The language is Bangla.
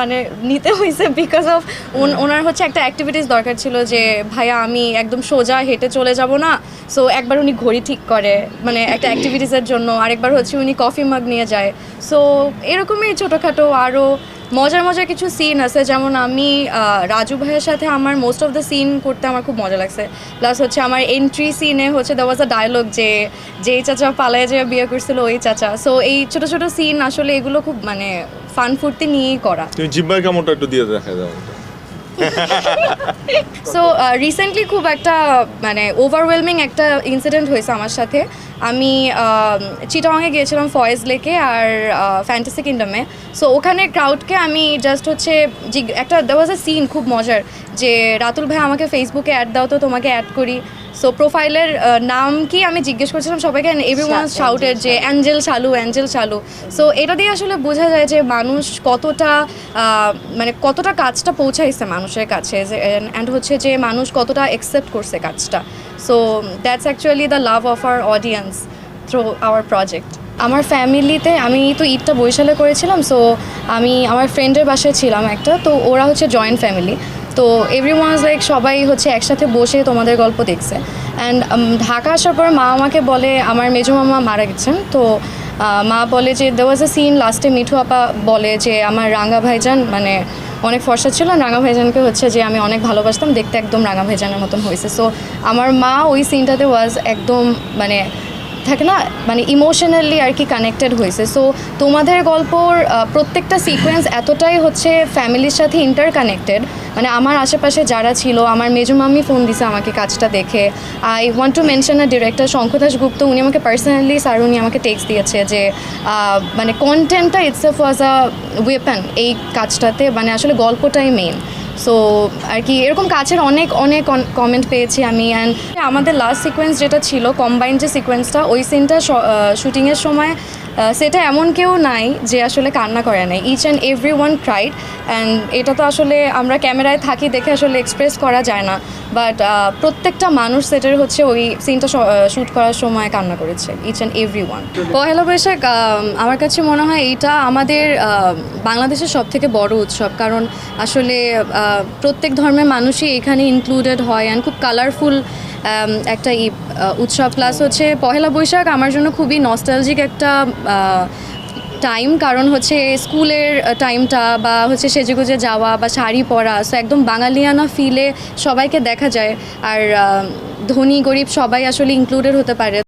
মানে নিতে হয়েছে বিকজ অফ ওনার হচ্ছে একটা অ্যাক্টিভিটিস দরকার ছিল যে ভাইয়া আমি একদম সোজা হেঁটে চলে যাব না। সো একবার উনি ঘড়ি ঠিক করে মানে একটা অ্যাক্টিভিটিসের জন্য। আরেকবার হচ্ছে উনি কফি মাগ নিয়ে যায়। সো এরকমই ছোটোখাটো আরও মজার মজার কিছু সিন আছে। যেমন আমি রাজু ভাইয়ের সাথে আমার মোস্ট অফ দ্য সিন করতে আমার খুব মজা লাগছে। প্লাস হচ্ছে আমার এন্ট্রি সিনে হচ্ছে দেওয়া ওয়াজ আ ডায়লগ যে যেই চাচা পালায় যে বিয়ে করছিল ওই চাচা। সো এই ছোট ছোট সিন আসলে এগুলো খুব মানে ফান ফুর্তি নিয়েই করা। তুমি জিম্বার কেমনটা একটু দিয়ে দেখা যাও সো রিসেন্টলি uh, খুব একটা মানে ওভারওয়েলমিং একটা ইনসিডেন্ট হয়েছে আমার সাথে। আমি চিটংয়ে গিয়েছিলাম ফয়েজ লেকে আর ফ্যান্টাসি কিংডমে সো ওখানে ক্রাউডকে আমি জাস্ট হচ্ছে একটা দেওয়া ওয়াজ আ সিন খুব মজার। যে রাতুল ভাই আমাকে ফেসবুকে অ্যাড দাও তো তোমাকে অ্যাড করি। সো প্রোফাইলের নাম কি আমি জিজ্ঞেস করছিলাম সবাইকে এভরি ওয়ান শাউটের যে অ্যাঞ্জেল চালু অ্যাঞ্জেল চালু সো এটা দিয়ে আসলে বোঝা যায় যে মানুষ কতটা মানে কতটা কাজটা পৌঁছাইছে মানুষের কাছে অ্যান্ড হচ্ছে যে মানুষ কতটা অ্যাকসেপ্ট করছে কাজটা। So that's actually the love of our audience through our project আমার ফ্যামিলিতে আমি তো ঈদটা বরিশালে করেছিলাম সো আমি আমার ফ্রেন্ডের বাসায় ছিলাম একটা তো ওরা হচ্ছে জয়েন্ট ফ্যামিলি তো এভরি ওয়ান্স লাইক সবাই হচ্ছে একসাথে বসে তোমাদের গল্প দেখছে। অ্যান্ড ঢাকা আসার পর মা আমাকে বলে, আমার মেজো মামা মারা গেছেন। তো মা বলে যে দেওয়া ওয়াজ এ সিন লাস্টে মিঠু আপা বলে যে, আমার রাঙ্গা ভাইজান মানে অনেক ফর্সা ছিল রাঙা ভাইজানকে হচ্ছে যে, আমি অনেক ভালোবাসতাম, দেখতে একদম রাঙা ভাইজানের মতন হয়েছে। সো আমার মা ওই সিনটাতে ওয়াজ একদম মানে থাকে না মানে ইমোশনালি আর কি কানেক্টেড হয়েছে। সো তোমাদের গল্পর প্রত্যেকটা সিকোয়েন্স এতটাই হচ্ছে ফ্যামিলির সাথে ইন্টার কানেক্টেড মানে আমার আশেপাশে যারা ছিল, আমার মেজো মামি ফোন দিছে আমাকে কাজটা দেখে। I want to mention a director Shankadas Gupta, উনি আমাকে পার্সোনালি স্যার উনি আমাকে টেক্সট দিয়েছে যে মানে কন্টেন্টটা ইটসেফ ওয়াজ আ ওয়েপন এই কাজটাতে। মানে আসলে গল্পটাই মেইন সো আর কি, এরকম কাছের অনেক অনেক কমেন্ট পেয়েছি আমি অ্যান্ড আমাদের লাস্ট সিকোয়েন্স যেটা ছিল কম্বাইন্ড যে সিকোয়েন্সটা ওই সিনটা শুটিংয়ের সময় সেটা এমন কেউ নাই যে আসলে কান্না করে নাই। Each and every one cried and এটা তো আসলে আমরা ক্যামেরায় থাকি দেখে আসলে এক্সপ্রেস করা যায় না। বাট প্রত্যেকটা মানুষ সেটার হচ্ছে ওই সিনটা শ্যুট করার সময় কান্না করেছে each and every one Pohela Boishakh আমার কাছে মনে হয় এইটা আমাদের বাংলাদেশের সব থেকে বড় উৎসব। কারণ আসলে প্রত্যেক ধর্মের মানুষই এখানে ইনক্লুডেড হয় অ্যান্ড খুব কালারফুল একটা উৎসব প্লাস হচ্ছে পহেলা বৈশাখ আমার জন্য খুবই নস্টালজিক একটা টাইম কারণ হচ্ছে স্কুলের টাইমটা বা হচ্ছে সেজেগুজে যাওয়া বা শাড়ি পরা সো একদম বাঙালিয়ানা ফিলে সবাইকে দেখা যায়। আর ধনী, গরিব সবাই আসলে ইনক্লুডেড হতে পারে।